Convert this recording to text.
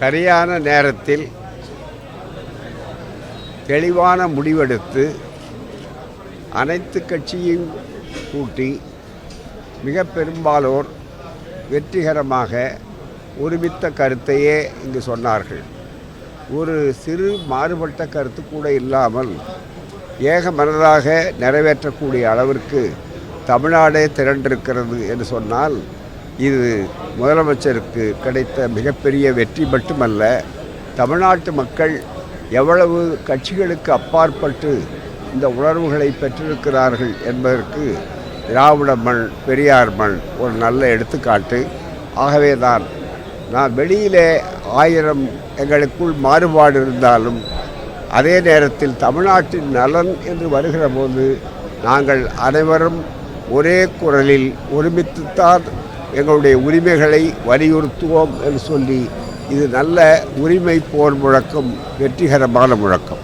சரியான நேரத்தில் தெளிவான முடிவெடுத்து அனைத்து கட்சியும் கூட்டி மிக பெரும்பாலோர் வெற்றிகரமாக ஒருமித்த கருத்தையே இங்கு சொன்னார்கள். ஒரு சிறு மாறுபட்ட கருத்து கூட இல்லாமல் ஏக மனதாக நிறைவேற்றக்கூடிய அளவிற்கு தமிழ்நாடே திரண்டிருக்கிறது என்று சொன்னால் இது முதலமைச்சருக்கு கிடைத்த மிகப்பெரிய வெற்றி மட்டுமல்ல தமிழ்நாட்டு மக்கள் எவ்வளவு கட்சிகளுக்கு அப்பாற்பட்டு இந்த உணர்வுகளை பெற்றிருக்கிறார்கள் என்பதற்கு திராவிட மண் பெரியார் மண் ஒரு நல்ல எடுத்துக்காட்டு. ஆகவே தான் நான் வெளியிலே ஆயிரம் எங்களுக்குள் மாறுபாடு இருந்தாலும் அதே நேரத்தில் தமிழ்நாட்டின் நலன் என்று வருகிற போது நாங்கள் அனைவரும் ஒரே குரலில் ஒருமித்துத்தான் எங்களுடைய உரிமைகளை வலியுறுத்துவோம் என்று சொல்லி இது நல்ல உரிமை போர் முழக்கம் வெற்றிகரமான முழக்கம்.